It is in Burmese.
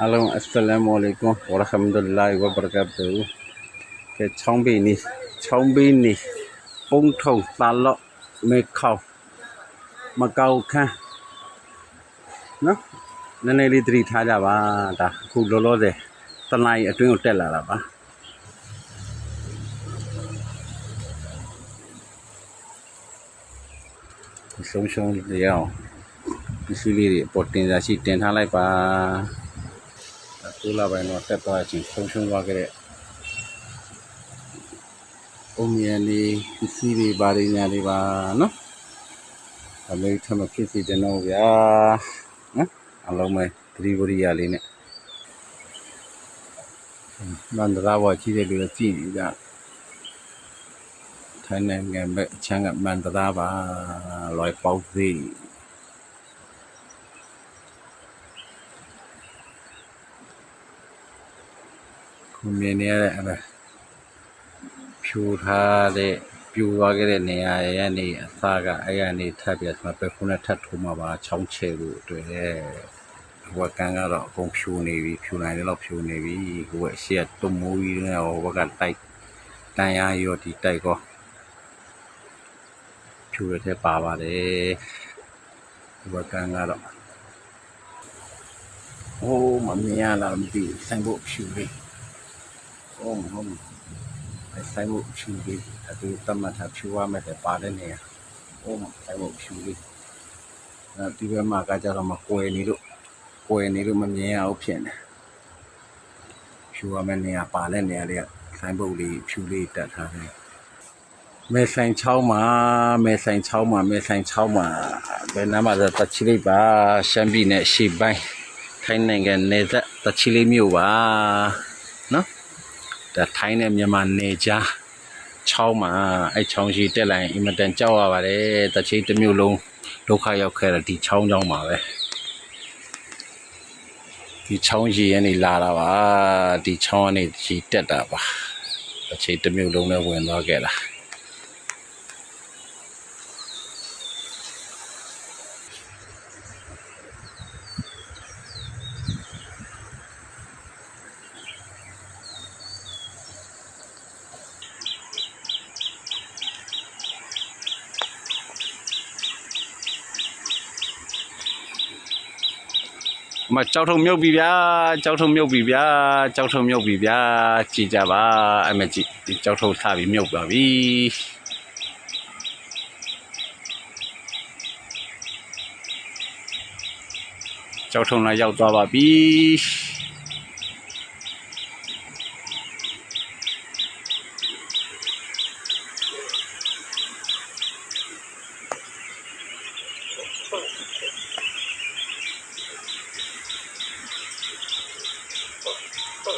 အားလုံးအစ္စလာမ်အလိုင်ကွမ်ဝရဟမဒူလာဟ်ဝဘရကာတူကဲချောင်းဘေးနီချောင်းဘေးနီပုံထုံတာလော့မေခေါမကောက်ခန်းနော်နည်းနည်းလေးသတိထားကြပါဒါအခုလောလောဆယ်တနိုင်းအတွင်းကိုတက်လာတာပါဆုံးရှုံးရအောင်ပစ္စည်းလေးတွေပေါ်တင်စားရှိတင်ထားလိုက်ပါ ကိုလာပိုင်းတော့တက်သွားချင်းဆုံးရှုံးသွားခဲ့တဲ့အုံမြန်လေးပစ္စည်းတွေဘာတွေညာတွေပါနော်အမေထမဖြစ်စီတဲ့တော့ဗျာနော်အလုံးမဲ့သတိဝရိယလေးနဲ့မန္တရာဝကြီးတဲ့လူတွေကြည့်နေကြထိုင်းနိုင်ငံဘက်အချမ်းကမန္တရာပါလွယ်ပေါက်သေး မြင်နေရတဲ့အဲ့ဒါဖြူထားတဲ့ပြူသွားခဲ့တဲ့နေရာရဲ့နေအစားကအဲ့ရနေထပ်ပြဆိုပဲခုနဲ့ထပ်ထိုးမှာပါချောင်းချဲလို့တွေ့တယ်ဟိုကကန်ကတော့အကုန်ဖြူနေပြီဖြူနိုင်တယ်လို့ဖြူနေပြီဟိုကအရှိကတုံမိုးကြီးနဲ့ဟိုဘက်ကတိုက်တန်ရရောဒီတိုက်ကောဖြူရတဲ့ပါပါတယ်ဟိုကကန်ကတော့ဟိုမမြင်ရလားမသိဘူးဆိုင်ဖို့ဖြူလေး ဟုတ်မဟုတ်အဲဆိုင်ဖို့ဖြူလေးအတူတမတ်ထားဖြူရမယ်တဲ့ပါတဲ့နေရာဟုတ်မဆိုင်ဖို့ဖြူလေးအဲဒီဘက်မှာကကြတော့မကွယ်နေလို့ကွယ်နေလို့မမြင်ရအောင်ဖြစ်နေဖြူရမယ်နေရာပါတဲ့နေရာလေးကဆိုင်ဖို့လေးဖြူလေးတက်ထားတယ်မဲဆိုင်ချောင်းမှာမဲဆိုင်ချောင်းမှာမဲဆိုင်ချောင်းမှာဘယ်နားမှာလဲတချီလေးပါရှမ်းပြည်နယ်ရှေ့ပိုင်းထိုင်းနိုင်ငံနေသက်တချီလေးမြို့ပါနော် ဒါထိုင်းနဲ့မြန်မာနေကြားချောင်းမှာအဲ့ချောင်းရှိတက်လာရင်အင်မတန်ကြောက်ရပါတယ်တချိတ်တစ်မျိုးလုံးဒုက္ခရောက်ခဲ့တဲ့ဒီချောင်းချောင်းမှာပဲဒီချောင်းရှိရနေလာတာပါဒီချောင်းကနေရှိတက်တာပါတချိတ်တစ်မျိုးလုံးနဲ့ဝင်သွားခဲ့တာ မကြောက်ထုံမြုပ်ပြီဗျာကြောက်ထုံမြုပ်ပြီဗျာကြောက်ထုံမြုပ်ပြီဗျာကြည်ကြပါအမကြည့်ဒီကြောက်ထုံထားပြီးမြုပ်ပါပြီကြောက်ထုံလာရောက်သွားပါပြီ